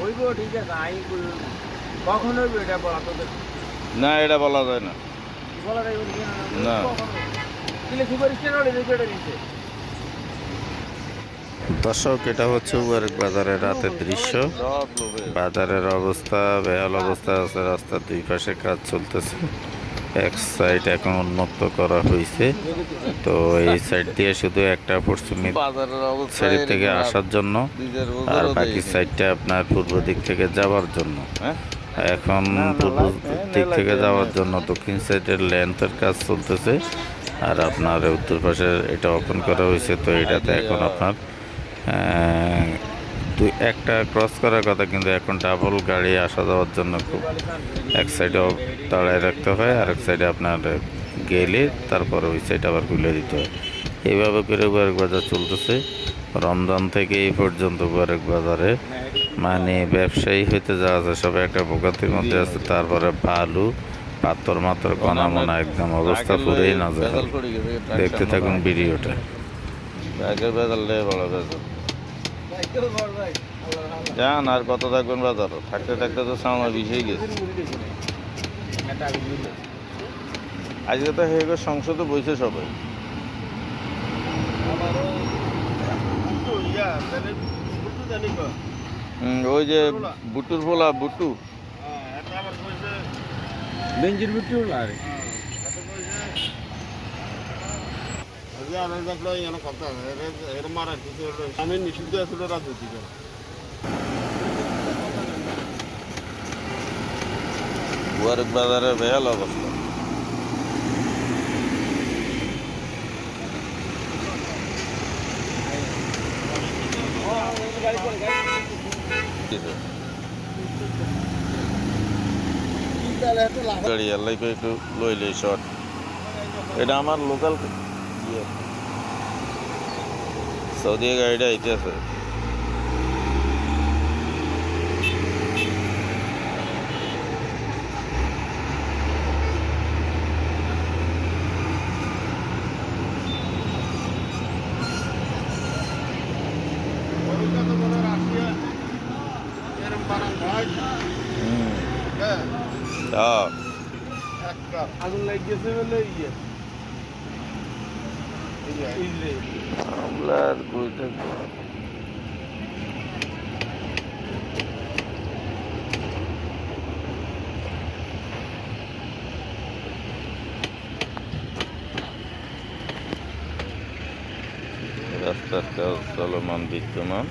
হইব ঠিক আছে আই কখন হইব এটা বলা তোদের না। এটা বলা যায় না। বলা না। সুপার স্টার দর্শক এটা হচ্ছে উবারক বাজারের রাতের দৃশ্য। বাজারের অবস্থা বেহাল অবস্থা আছে রাস্তার দুই পাশে কাজ চলতেছে। এক সাইড এখন উন্মুক্ত করা হয়েছে তো এই সাইড দিয়ে শুধু একটা পশ্চিমী সাইড থেকে আসার জন্য আর বাকি সাইডটা আপনার পূর্ব দিক থেকে যাওয়ার জন্য। হ্যাঁ? এখন পূর্ব দিক থেকে যাওয়ার জন্য দক্ষিণ সাইডের লেন্থের কাজ চলতেছে। আর আপনার উত্তর পাশে এটা ওপেন করা হয়েছে তো এটাতে এখন আপনার দুই একটা ক্রস করার কথা, কিন্তু এখন ডাবল গাড়ি আসা যাওয়ার জন্য খুব এক সাইডে দাঁড়ায় রাখতে হয় আর এক সাইডে আপনার গেলে তারপরে ওই সাইড আবার খুলে দিতে হয়। এইভাবে করে উবারক বাজার চলতেছে। রমজান থেকে এই পর্যন্ত উবারক বাজারে মানে ব্যবসায়ী হইতে যা আছে সব একটা ভোগান্তির মধ্যে আছে। তারপরে বালু, পাথর মাত্র কণা মনা একদম অবস্থা আগের না ট্রাক দেখতে থাকুন। ভিডিওটা। আগের বেজাল বড় যান আর কত থাকবেন বাজার? থাকতে থাকতে তো সামনে বিষয় গেছে। আজকে তো হয়ে গেছে সংসদে বইছে সবাই। ওই যে বুটুর ফোলা বুটু। বেঞ্জির বিক্রি হলো আরে আমি নিষিদ্ধ আসলে রাজনীতি করে বুয়ারক বাজারে এটা আমার লোকাল ইয়ে সৌদি গাড়িটা আইতে আছে কলকাতা বলে রাশিয়া এরম বানান ভাই হুম হ্যাঁ হ্যাঁ একটা আগুন লাগিয়েছে বলে ইয়ে ইসরায়েল আমরা আর কই থাকব রাস্তার কাজ চলমান বিদ্যমান।